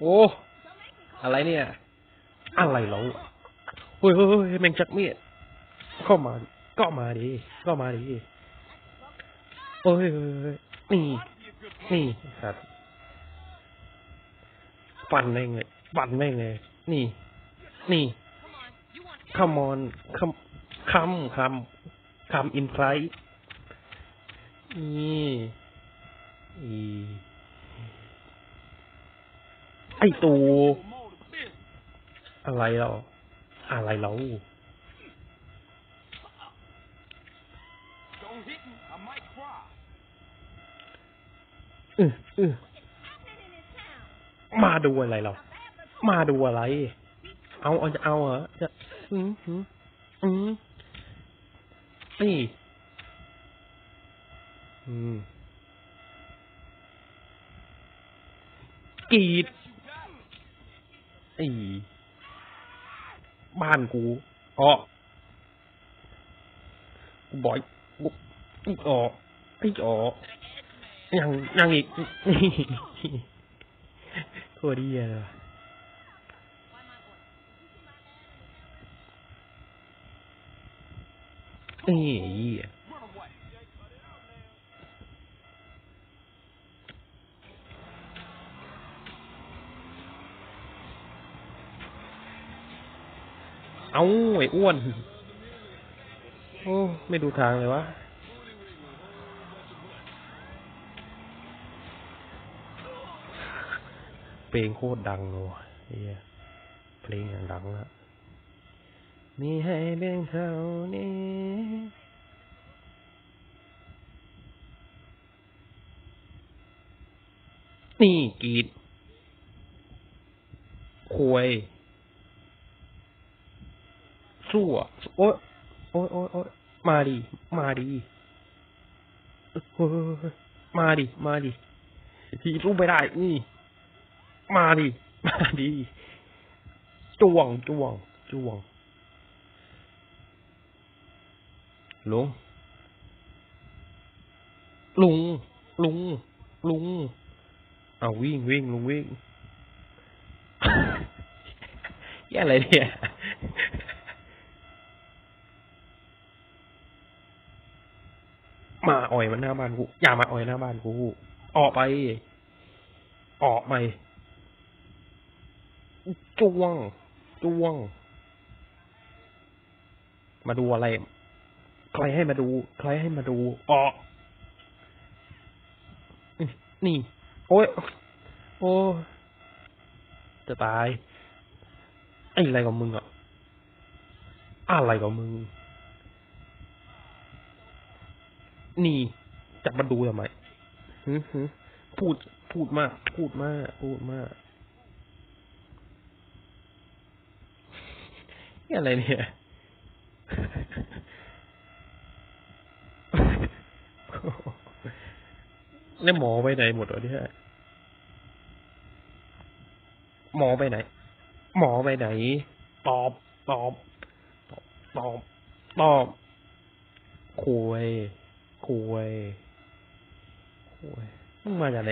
โอ้อะไรเนี่ย อะไรเราเฮ้ยเฮ้ยเฮ้ยแมงจักเมียดเข้ามาก็มาดิก็มาดิเอ้ยเฮ้ยเฮ้ยนี่นี่สัตว์ฟันแม่งเลยฟันแม่งเลยนี่ นี่คำมอนคำคำคำคำอินไฟนี่อีไอตูอะไรเราอะไรเราออเออมาดูอะไรเรา มาดูอะไร เอาเอาจะเอาเหรอจะอืมอืมอืมนี่อืมกรีด ไอ้บ้านกูอ๋อกูบอยกูอีกออกไอ้ออยังยังอีกโคตรดีเลยว่ะนี่เหี้ย เอาไอ้อ้วน โอ้ ไม่ดูทางเลยวะ เพลงโคตรดังเลยว่ะเฮียเพลงอย่างดังอะมีให้เพียงเท่านี้นี่กีดควย สู้อะโอ๊ยโอ๊ยโอ๊ยโอ๊ยมาดิมาดิเฮ้ยมาดิมาดิทีสู้ไม่ได้นี่มาดิมาดิจ้วงจ้วงจ้วงลุงลุงลุงลุงเอาวิ่งวิ่งลุงวิ่งแย่อะไรเนี่ย มาอ่อยมันหน้าบ้านกู อย่ามาอ่อยหน้าบ้านกู ออกไป ออกไปจ้วงจ้วง มาดูอะไร ใครให้มาดู ใครให้มาดู ออก นี่ โอ้ย โอ้จะตาย ไอ้อะไรกับมึงอะ อะไรกับมึง นี่จะมาดูทำไมฮึฮึพูดพูดมาก พูดมาก พูดมากนี่อะไรเนี่ยแล้วหมอไปไหนหมดวะเนี่ยหมอไปไหน หมอไปไหน ตอบ ตอบ ตอบ ตอบตอบคุย คุยคุยมึงมาจากไหน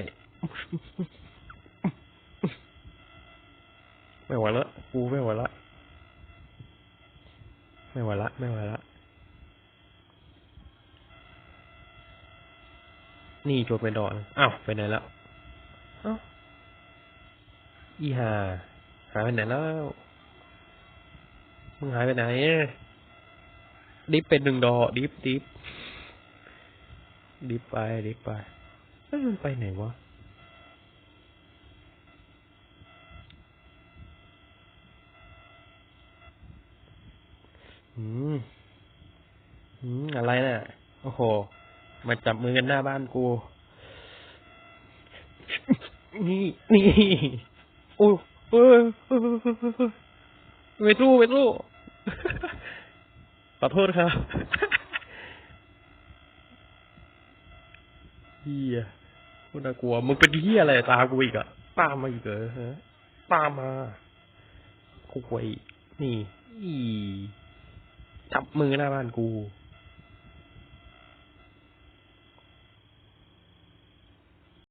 ไม่ไหวละกูไม่ไหวละไม่ไหวละไม่ไหวละนี่จทย์ไปดอนอ้าวไปไหนแล้วอ้าอีห่าหายไปไหนแล้วมึงหายไปไหนดิฟเป็นหนึ่งดอดิฟดิฟ ดิไปดิไปเอ้ยมันไปไหนวะอืมอืมอะไรน่ะ โอ้โห มาจับมือกันหน้าบ้านกู นี่นี่โอ้ยเฮ้ยเฮ้ยเฮ้ยเฮ้ยเฮ้ยไม่สู้ไม่สู้ขอโทษครับ เฮียกูน่ากลัว มึงเป็นเฮียอะไรตากูอีกอะตามมาอีกเหรอฮะตามมาคุยนี่อีจับมือหน้าบ้านกู